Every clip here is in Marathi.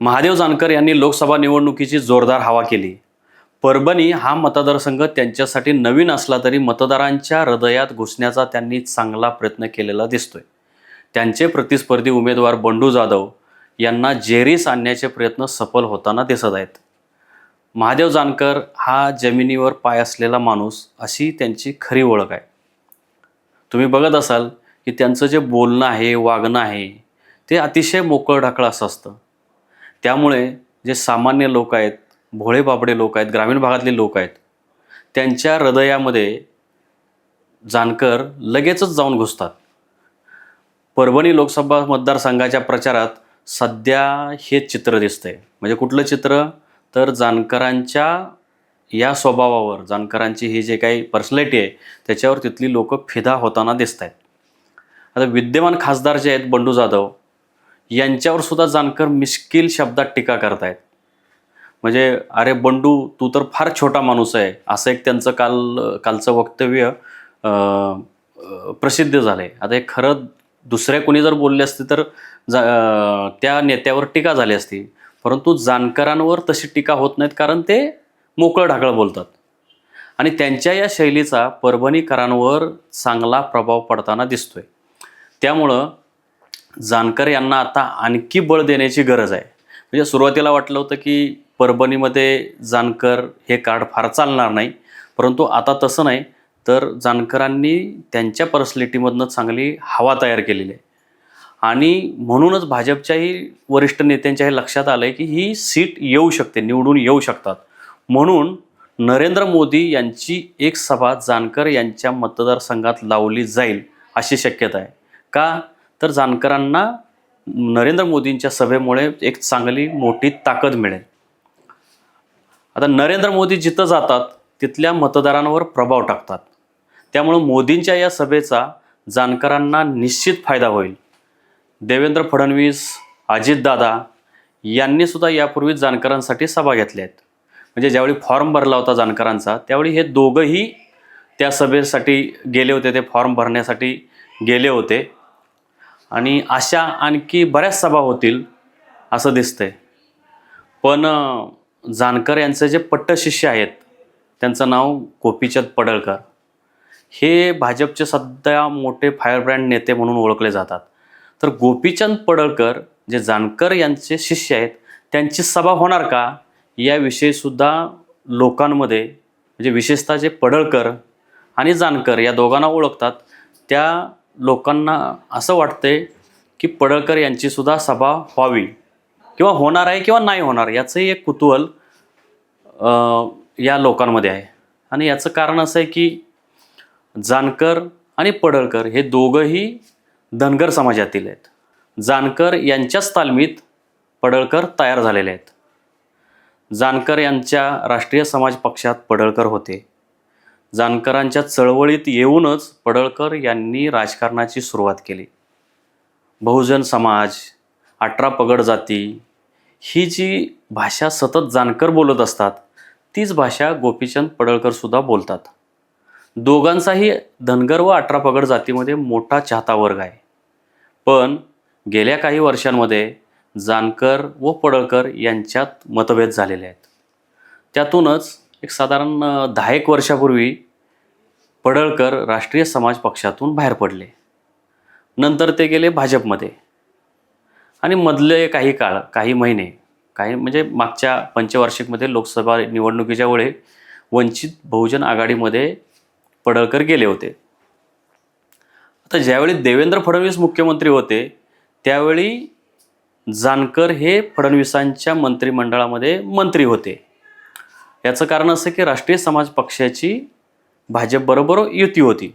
महादेव जानकर यांनी लोकसभा निवडणुकीची जोरदार हवा केली. परभणी हा मतदारसंघ त्यांच्यासाठी नवीन असला तरी मतदारांच्या हृदयात घुसण्याचा त्यांनी चांगला प्रयत्न केलेला दिसतोय. त्यांचे प्रतिस्पर्धी उमेदवार बंडू जाधव यांना जेरीस आणण्याचे प्रयत्न सफल होताना दिसत आहेत. महादेव जानकर हा जमिनीवर पाय असलेला माणूस अशी त्यांची खरी ओळख आहे. तुम्ही बघत असाल की त्यांचं जे बोलणं आहे वागणं आहे ते अतिशय मोकळं ढाकळं असं असतं. त्यामुळे जे सामान्य लोक आहेत भोळे बाबडे लोक आहेत ग्रामीण भागातले लोक आहेत त्यांच्या हृदयामध्ये जानकर लगेचच जाऊन घुसतात. परभणी लोकसभा मतदारसंघाच्या प्रचारात सध्या हे चित्र दिसतंय. म्हणजे कुठलं चित्र? तर जानकरांच्या या स्वभावावर जानकरांची ही जे काही पर्सनॅलिटी आहे त्याच्यावर तिथली लोकं फिदा होताना दिसत आहेत आता विद्यमान खासदार जे आहेत बंडू जाधव यांच्यावर सुद्धा जानकर मिश्किल शब्दात टीका करतायत. म्हणजे अरे बंडू तू तर फार छोटा माणूस आहे. असं एक त्यांचं काल कालचं वक्तव्य प्रसिद्ध झालं आहे आता हे खरं दुसऱ्या कोणी जर बोलले असते तर जा त्या नेत्यावर टीका झाली असती. परंतु जानकरांवर तशी टीका होत नाहीत कारण ते मोकळं ढाकळं बोलतात. आणि त्यांच्या या शैलीचा परभणीकरांवर चांगला प्रभाव पडताना दिसतोय. त्यामुळं जानकर यांना आता आणखी बळ देण्याची गरज आहे. म्हणजे सुरुवातीला वाटलं होतं की परभणीमध्ये जानकर हे कार्ड फार चालणार नाही. परंतु आता तसं नाही तर जानकरांनी त्यांच्या पर्सनॅलिटीमधनं चांगली हवा तयार केलेली आहे. आणि म्हणूनच भाजपच्याही वरिष्ठ नेत्यांच्याही लक्षात आलं आहे की ही सीट येऊ शकते निवडून येऊ शकतात. म्हणून नरेंद्र मोदी यांची एक सभा जानकर यांच्या मतदारसंघात लावली जाईल अशी शक्यता आहे. का? तर जानकरांना नरेंद्र मोदींच्या सभेमुळे एक चांगली मोठी ताकद मिळेल. आता नरेंद्र मोदी जिथं जातात तिथल्या मतदारांवर प्रभाव टाकतात. त्यामुळं मोदींच्या या सभेचा जानकरांना निश्चित फायदा होईल. देवेंद्र फडणवीस अजितदादा यांनी सुद्धा यापूर्वी जानकरांसाठी सभा घेतल्या आहेत. म्हणजे ज्यावेळी फॉर्म भरला होता जानकरांचा त्यावेळी हे दोघंही त्या सभेसाठी गेले होते ते फॉर्म भरण्यासाठी गेले होते. आणि अशा आणखी बऱ्याच सभा होतील असं दिसतंय. पण जानकर यांचे जे पट्टशिष्य आहेत त्यांचं नाव गोपीचंद पडळकर. हे भाजपचे सध्या मोठे फायरब्रँड नेते म्हणून ओळखले जातात. तर गोपीचंद पडळकर जे जानकर यांचे शिष्य आहेत त्यांची सभा होणार का? याविषयीसुद्धा लोकांमध्ये म्हणजे विशेषतः जे पडळकर आणि जानकर या दोघांना ओळखतात त्या लोकांना असं वाटतंय की पडळकर यांचीसुद्धा सभा व्हावी. किंवा होणार आहे किंवा नाही होणार याचंही एक कुतूहल या लोकांमध्ये आहे. आणि याचं कारण असं आहे की जानकर आणि पडळकर हे दोघंही धनगर समाजातील आहेत. जानकर यांच्याच तालमीत पडळकर तयार झालेले आहेत. जानकर यांच्या राष्ट्रीय समाज पक्षात पडळकर होते. जानकरांच्या चळवळीत येऊनच पडळकर यांनी राजकारणाची सुरुवात केली. बहुजन समाज अठरा पगड जाती ही जी भाषा सतत जानकर बोलत असतात तीच भाषा गोपीचंद पडळकरसुद्धा बोलतात. दोघांचाही धनगर व अठरा पगड जातीमध्ये मोठा चाहता वर्ग आहे. पण गेल्या काही वर्षांमध्ये जानकर व पडळकर यांच्यात मतभेद झालेले आहेत. त्यातूनच एक साधारण दहा एक वर्षापूर्वी पडळकर राष्ट्रीय समाज पक्षातून बाहेर पडले. नंतर ते गेले भाजपमध्ये. आणि मधले काही काळ काही महिने काही म्हणजे मागच्या पंचवार्षिकमध्ये लोकसभा निवडणुकीच्या वेळे वंचित बहुजन आघाडीमध्ये पडळकर गेले होते. आता ज्यावेळी देवेंद्र फडणवीस मुख्यमंत्री होते त्यावेळी जानकर हे फडणवीसांच्या मंत्रिमंडळामध्ये मंत्री होते. याचं कारण असं की राष्ट्रीय समाज पक्षाची भाजपबरोबर युती होती.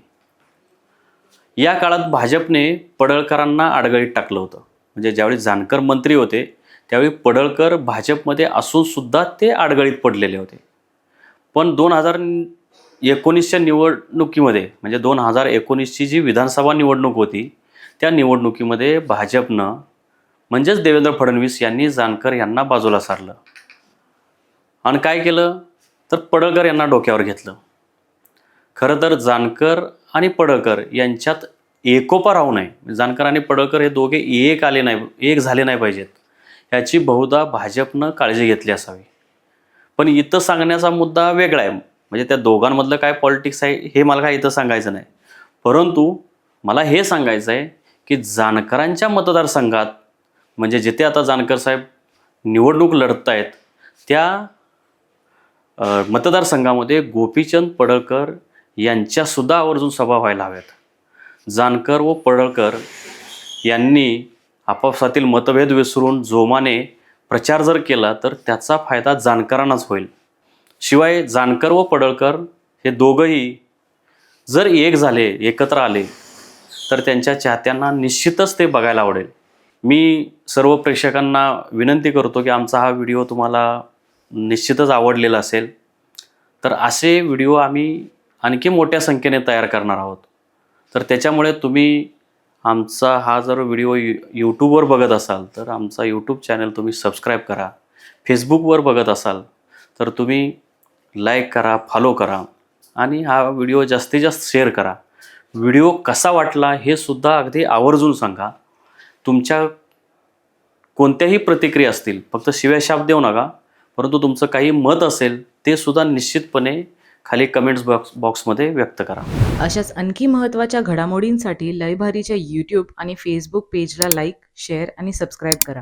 या काळात भाजपने पडळकरांना आडगळीत टाकलं होतं. म्हणजे ज्यावेळी जानकर मंत्री होते त्यावेळी पडळकर भाजपमध्ये असून सुद्धा ते आडगळीत पडलेले होते. पण दोन हजार एकोणीसच्या निवडणुकीमध्ये म्हणजे दोन हजार एकोणीसची जी विधानसभा निवडणूक होती त्या निवडणुकीमध्ये भाजपनं म्हणजेच देवेंद्र फडणवीस यांनी जानकर यांना बाजूला सारलं. आणि काय केलं? तर पडळकर यांना डोक्यावर घेतलं. खरं तर जानकर आणि पडळकर यांच्यात एकोपा राहू नये. जानकर आणि पडळकर हे दोघे एक आले नाही एक झाले नाही पाहिजेत. याची बहुधा भाजपनं काळजी घेतली असावी. पण इथं सांगण्याचा मुद्दा वेगळा आहे. म्हणजे त्या दोघांमधलं काय पॉलिटिक्स आहे हे मला काय इथं सांगायचं नाही. परंतु मला हे सांगायचं आहे की जानकरांच्या मतदारसंघात म्हणजे जिथे आता जानकर साहेब निवडणूक लढत आहेत त्या मतदारसंघामध्ये गोपीचंद पडळकर यांच्यासुद्धा आवर्जून सभा व्हायला हव्यात. जानकर व पडळकर यांनी आपापसातील मतभेद विसरून जोमाने प्रचार जर केला तर त्याचा फायदा जानकरांनाच होईल. शिवाय जानकर व पडळकर हे दोघंही जर एक झाले एकत्र आले तर त्यांच्या चाहत्यांना निश्चितच ते बघायला आवडेल. मी सर्व प्रेक्षकांना विनंती करतो की आमचा हा व्हिडिओ तुम्हाला निश्चितच आवडलेला असेल. तर असे व्हिडिओ आम्ही आणखी मोठ्या संख्येने तयार करणार आहोत. तर त्याच्यामुळे तुम्ही आमचा हा जर व्हिडिओ यू यूट्यूबवर बघत असाल तर आमचा यूट्यूब चॅनल तुम्ही सबस्क्राईब करा. फेसबुकवर बघत असाल तर तुम्ही लाईक करा फॉलो करा आणि हा व्हिडिओ जास्तीत जास्त शेअर करा. व्हिडिओ कसा वाटला हे सुद्धा अगदी आवर्जून सांगा. तुमच्या कोणत्याही प्रतिक्रिया असतील फक्त शिव्या शाप देऊ नका. परंतु तुमचं काही मत असेल ते सुद्धा निश्चितपणे खाली कमेंट्स बॉक्स बॉक्समध्ये व्यक्त करा. अशाच आणखी महत्त्वाच्या घडामोडींसाठी लयभारीच्या यूट्यूब आणि फेसबुक पेजला लाईक शेअर आणि सबस्क्राईब करा.